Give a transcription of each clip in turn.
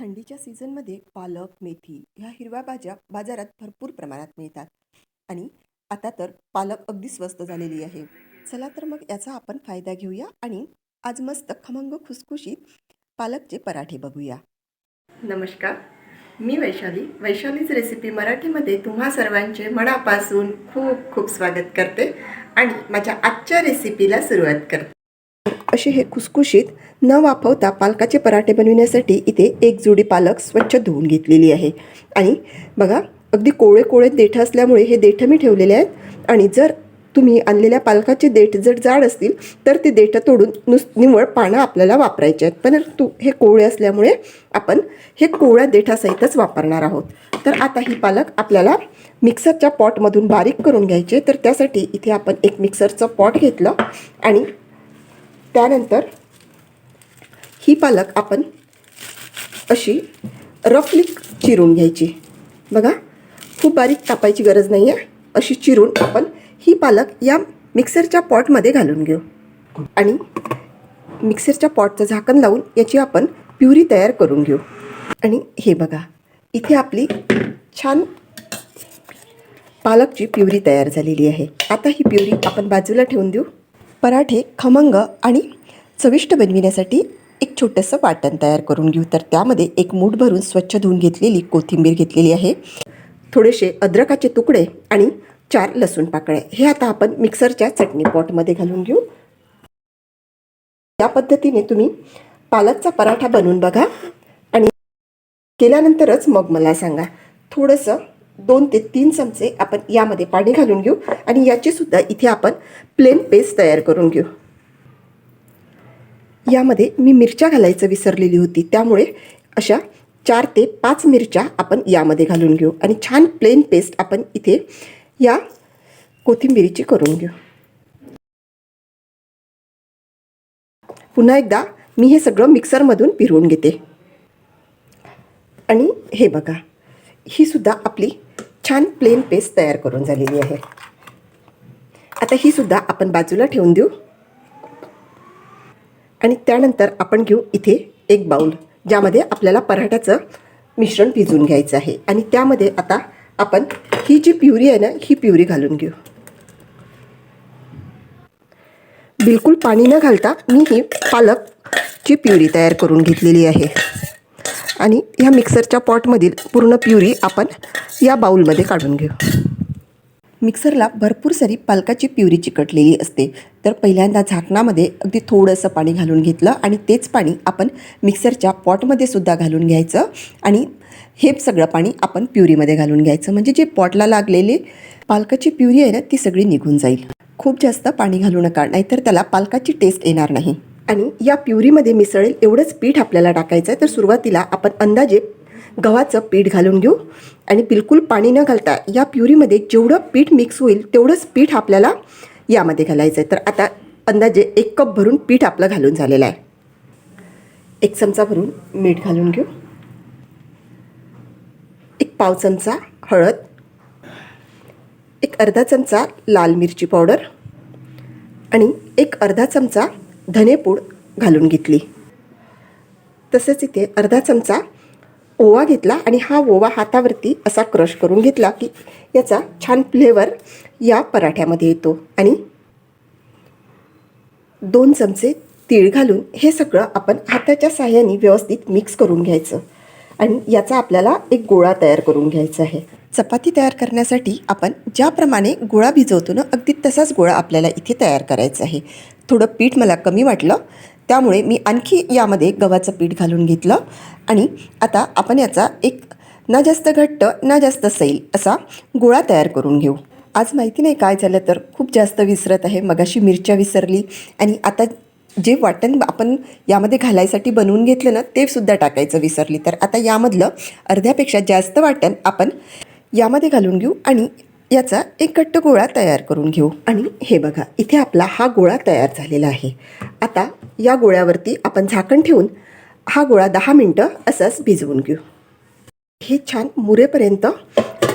थंडीच्या सीझनमध्ये पालक मेथी ह्या हिरव्या भाज्या बाजारात भरपूर प्रमाणात मिळतात. आणि आता तर पालक अगदी स्वस्त झालेली आहे. चला तर मग याचा आपण फायदा घेऊया आणि आज मस्त खमंग खुसखुशीत पालकचे पराठे बघूया. नमस्कार मी वैशाली. वैशालीच रेसिपी मराठीमध्ये तुम्हा सर्वांचे मनापासून खूप खूप स्वागत करते आणि माझ्या आजच्या रेसिपीला सुरुवात करते. असे हे खुसखुशीत न वाफवता पालकाचे पराठे बनविण्यासाठी इथे एक जुडी पालक स्वच्छ धुवून घेतलेली आहे. आणि बघा अगदी कोळे कोळे देठ असल्यामुळे हे देठ मी ठेवलेले आहेत. आणि जर तुम्ही आणलेल्या पालकाचे देठ जर जाड असतील तर ते देठ तोडून नुस निव्वळ पानं आपल्याला वापरायचे आहेत. परंतु हे कोवळे असल्यामुळे आपण हे कोवळ्या देठासहितच वापरणार आहोत. तर आता ही पालक आपल्याला मिक्सरच्या पॉटमधून बारीक करून घ्यायचे तर त्यासाठी इथे आपण एक मिक्सरचं पॉट घेतलं आणि त्यानंतर ही पालक आपण अशी रफली चिरून घ्यायची. बघा खूप बारीक कापायची गरज नाही आहे अशी चिरून आपण ही पालक या मिक्सरच्या पॉटमध्ये घालून घेऊ. आणि मिक्सरच्या पॉटचं झाकण लावून याची आपण प्युरी तयार करून घेऊ. आणि हे बघा इथे आपली छान पालकची प्युरी तयार झालेली आहे. आता ही प्युरी आपण बाजूला ठेवून देऊ. पराठे खमंग आणि चविष्ट बनविण्यासाठी एक छोटंसं वाटण तयार करून घेऊ. तर त्यामध्ये एक मूठ भरून स्वच्छ धुवून घेतलेली कोथिंबीर घेतलेली आहे थोडेसे अद्रकाचे तुकडे आणि चार लसूण पाकळे हे आता आपण मिक्सरच्या चटणी पॉटमध्ये घालून घेऊ. या पद्धतीने तुम्ही पालकचा पराठा बनवून बघा आणि केल्यानंतरच मग मला सांगा. थोडंसं दोन ते तीन चमचे आपण यामध्ये पाणी घालून घेऊ आणि याचीसुद्धा इथे आपण प्लेन पेस्ट तयार करून घेऊ. यामध्ये मी मिरच्या घालायचं विसरलेली होती. त्यामुळे अशा चार ते पाच मिरच्या आपण यामध्ये घालून घेऊ आणि छान प्लेन पेस्ट आपण इथे या कोथिंबिरीची करून घेऊ. पुन्हा एकदा मी हे सगळं मिक्सरमधून फिरवून घेते. आणि हे बघा ही सुद्धा आपली छान प्लेन पेस्ट तयार करून झालेली आहे. आता ही सुद्धा आपण बाजूला ठेवून देऊ. आणि त्यानंतर आपण घेऊ इथे एक बाऊल ज्यामध्ये आपल्याला पराठ्याचं मिश्रण भिजून घ्यायचं आहे. आणि त्यामध्ये आता आपण ही जी प्युरी आहे ना ही प्युरी घालून घेऊ. बिलकुल पाणी न घालता मी ही पालकची प्युरी तयार करून घेतलेली आहे. आणि ह्या मिक्सरच्या पॉटमधील पूर्ण प्युरी आपण या बाऊलमध्ये काढून घेऊ. मिक्सरला भरपूर सारी पालकाची प्युरी चिकटलेली असते. तर पहिल्यांदा झाकणामध्ये अगदी थोडंसं पाणी घालून घेतलं आणि तेच पाणी आपण मिक्सरच्या पॉटमध्ये सुद्धा घालून घ्यायचं आणि हे सगळं पाणी आपण प्युरीमध्ये घालून घ्यायचं. म्हणजे जे पॉटला लागलेले पालकाची प्युरी आहे ना ती सगळी निघून जाईल. खूप जास्त पाणी घालू नका नाहीतर त्याला पालकाची टेस्ट येणार नाही. आणि या प्युरीमध्ये मिसळेल एवढंच पीठ आपल्याला टाकायचं आहे. तर सुरुवातीला आपण अंदाजे गव्हाचं पीठ घालून घेऊ. आणि बिलकुल पाणी न घालता या प्युरीमध्ये जेवढं पीठ मिक्स होईल तेवढंच पीठ आपल्याला यामध्ये घालायचं आहे. तर आता अंदाजे एक कप भरून पीठ आपलं घालून झालेलं आहे. एक चमचा भरून मीठ घालून घेऊ. एक पाव चमचा हळद. एक अर्धा चमचा लाल मिरची पावडर. आणि एक अर्धा चमचा धनेपूड घालून घेतली. तसेच इथे अर्धा चमचा ओवा घेतला आणि हा ओवा हातावरती असा क्रश करून घेतला की याचा छान फ्लेवर या पराठ्यामध्ये येतो. आणि दोन चमचे तीळ घालून हे सगळं आपण हाताच्या साह्याने व्यवस्थित मिक्स करून घ्यायचं. आणि याचा आपल्याला एक गोळा तयार करून घ्यायचा आहे. चपाती तयार करण्यासाठी आपण ज्याप्रमाणे गोळा भिजवतो ना अगदी तसाच गोळा आपल्याला इथे तयार करायचा आहे. थोडं पीठ मला कमी वाटलं. त्यामुळे मी आणखी यामध्ये गव्हाचं पीठ घालून घेतलं. आणि आता आपण याचा एक ना जास्त घट्ट ना जास्त सैल असा गोळा तयार करून घेऊ. आज माहिती नाही काय झालं तर खूप जास्त विसरत आहे. मगाशी मिरच्या विसरली. आणि आता जे वाटण आपण यामध्ये घालायसाठी बनवून घेतलं ना ते सुद्धा टाकायचं विसरली. तर आता यामधलं अर्ध्यापेक्षा जास्त वाटण आपण यामध्ये घालून घेऊ. आणि याचा एक घट्ट गोळा तयार करून घेऊ. आणि हे बघा इथे आपला हा गोळा तयार झालेला आहे. आता या गोळ्यावरती आपण झाकण ठेवून हा गोळा दहा मिनटं असाच भिजवून घेऊ. हे छान मुरेपर्यंत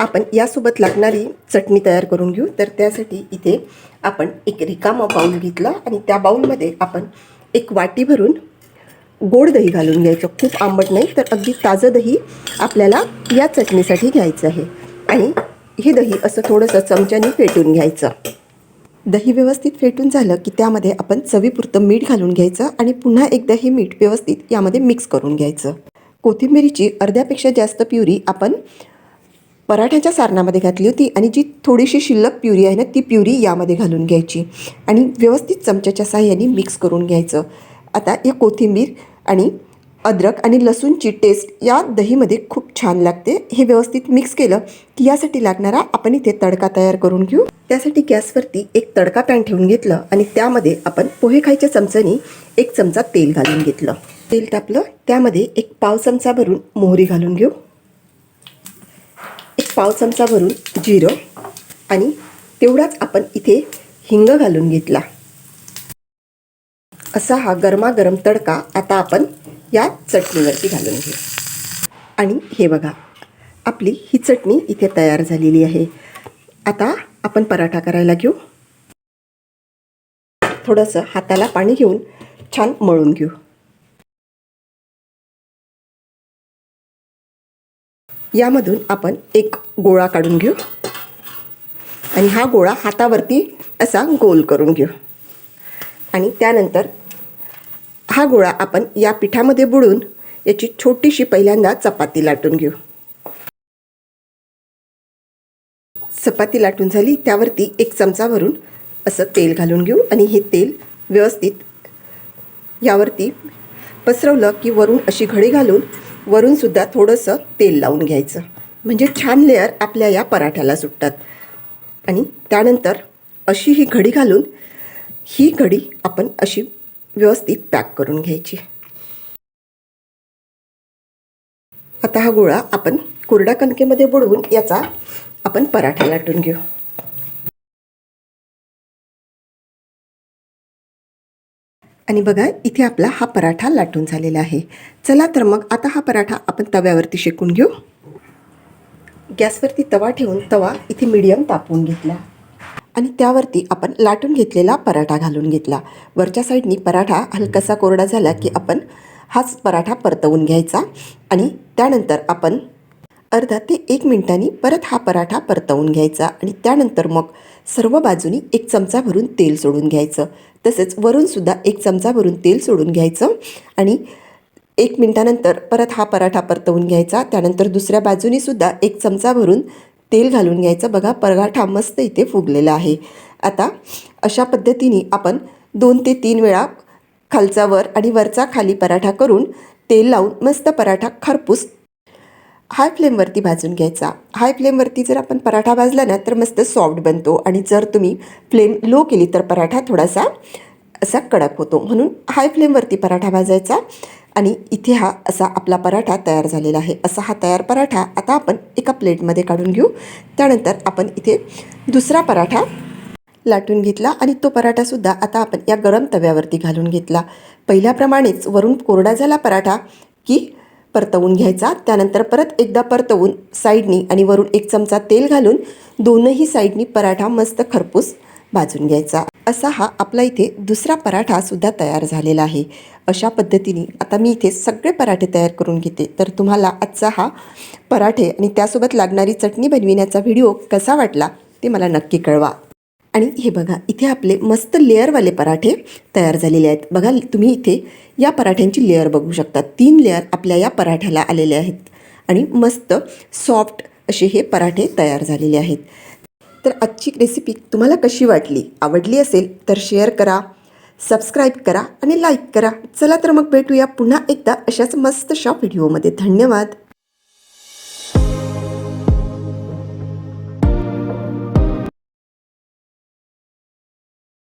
आपण यासोबत लागणारी चटणी तयार करून घेऊ. तर त्यासाठी इथे आपण एक रिकामा बाऊल घेतला आणि त्या बाऊलमध्ये आपण एक वाटी भरून गोड दही घालून घ्यायचं. खूप आंबट नाही तर अगदी ताजं दही आपल्याला या चटणीसाठी घ्यायचं आहे. आणि हे दही असं थोडंसं चमच्याने फेटून घ्यायचं. दही व्यवस्थित फेटून झालं की त्यामध्ये आपण चवीपुरतं मीठ घालून घ्यायचं आणि पुन्हा एकदा हे मीठ व्यवस्थित यामध्ये मिक्स करून घ्यायचं. कोथिंबिरीची अर्ध्यापेक्षा जास्त प्युरी आपण पराठ्याच्या सारणामध्ये घातली होती आणि जी थोडीशी शिल्लक प्युरी आहे ना ती प्युरी यामध्ये घालून घ्यायची. आणि व्यवस्थित चमच्याच्या साह्याने मिक्स करून घ्यायचं. आता या कोथिंबीर आणि अद्रक आणि लसूणची टेस्ट या दहीमध्ये खूप छान लागते. हे व्यवस्थित मिक्स केलं की यासाठी लागणारा आपण इथे तडका तयार करून घेऊ. त्यासाठी गॅसवरती एक तडका पॅन ठेवून घेतलं आणि त्यामध्ये आपण पोहे खायच्या चमचानी एक चमचा तेल घालून घेतलं. तेल तापलं त्यामध्ये एक पाव चमचा भरून मोहरी घालून घेऊ. एक पाव चमचा भरून जिरं आणि तेवढाच आपण इथे हिंग घालून घेतला. असा हा गरमागरम तडका आता आपण या चटणीवरती घालून घेऊ आणि हे बघा आपली ही चटणी इथे तयार झालेली आहे. आता आपण पराठा करायला घेऊ. थोडंसं हाताला पाणी घेऊन छान मळून घेऊ. यामधून आपण एक गोळा काढून घेऊ. आणि हा गोळा हातावरती असा गोल करून घेऊ. आणि त्यानंतर हा गोळा आपण या पिठामध्ये बुडून याची छोटीशी पहिल्यांदा चपाती लाटून घेऊ. चपाती लाटून झाली त्यावरती एक चमचा भरून असं तेल घालून घेऊ आणि हे तेल व्यवस्थित यावरती पसरवलं की वरून अशी घडी घालून वरूनसुद्धा थोडंसं तेल लावून घ्यायचं. म्हणजे छान लेअर आपल्या या पराठ्याला सुटतात. आणि त्यानंतर अशी ही घडी घालून ही घडी आपण अशी व्यवस्थित पॅक करून घ्यायची. आता हा गोळा आपण कोरड्या कणकेमध्ये बुडवून याचा आपण पराठा लाटून घेऊ. आणि बघा इथे आपला हा पराठा लाटून झालेला आहे. चला तर मग आता हा पराठा आपण तव्यावरती शेकून घेऊ. गॅसवरती तवा ठेवून तवा इथे मीडियम तापवून घेतला. आणि त्यावरती आपण लाटून घेतलेला पराठा घालून घेतला. वरच्या साईडनी पराठा हलकासा कोरडा झाला की आपण हाच पराठा परतवून घ्यायचा आणि त्यानंतर आपण अर्धा ते एक मिनिटांनी परत हा पराठा परतवून घ्यायचा आणि त्यानंतर मग सर्व बाजूनी एक चमचा भरून तेल सोडून घ्यायचं. तसेच वरूनसुद्धा एक चमचा भरून तेल सोडून घ्यायचं आणि एक मिनटानंतर परत हा पराठा परतवून घ्यायचा. त्यानंतर दुसऱ्या बाजूनीसुद्धा एक चमचा भरून तेल घालून घ्यायचं. बघा पराठा मस्त इथे फुगलेला आहे. आता अशा पद्धतीने आपण दोन ते तीन वेळा खालचा वर आणि वरचा खाली पराठा करून तेल लावून मस्त पराठा खरपूस हाय फ्लेमवरती भाजून घ्यायचा. हाय फ्लेमवरती जर आपण पराठा भाजला ना तर मस्त सॉफ्ट बनतो आणि जर तुम्ही फ्लेम लो केली तर पराठा थोडासा असा कडक होतो. म्हणून हाय फ्लेमवरती पराठा भाजायचा. आणि इथे हा असा आपला पराठा तयार झालेला आहे. असा हा तयार पराठा आता आपण एका प्लेटमध्ये काढून घेऊ. त्यानंतर आपण इथे दुसरा पराठा लाटून घेतला आणि तो पराठासुद्धा आता आपण या गरम तव्यावरती घालून घेतला. पहिल्याप्रमाणेच वरून कोरडा झाला पराठा की परतवून घ्यायचा. त्यानंतर परत एकदा परतवून साईडनी आणि वरून एक चमचा तेल घालून दोनही साईडनी पराठा मस्त खरपूस भाजून घ्यायचा. असा हा आपला इथे दुसरा पराठासुद्धा तयार झालेला आहे. अशा पद्धतीने आता मी इथे सगळे पराठे तयार करून घेते. तर तुम्हाला आजचा हा पराठे आणि त्यासोबत लागणारी चटणी बनविण्याचा व्हिडिओ कसा वाटला ते मला नक्की कळवा. आणि हे बघा इथे आपले मस्त लेअरवाले पराठे तयार झालेले आहेत. बघा तुम्ही इथे या पराठ्यांची लेअर बघू शकता. तीन लेअर आपल्या या पराठ्याला आलेले आहेत. आणि मस्त सॉफ्ट असे हे पराठे तयार झालेले आहेत. तर आजची रेसिपी तुम्हाला कशी वाटली? आवडली असेल तर शेअर करा सबस्क्राईब करा आणि लाईक करा. चला तर मग भेटूया पुन्हा एकदा अशाच मस्तशा व्हिडिओमध्ये धन्यवाद.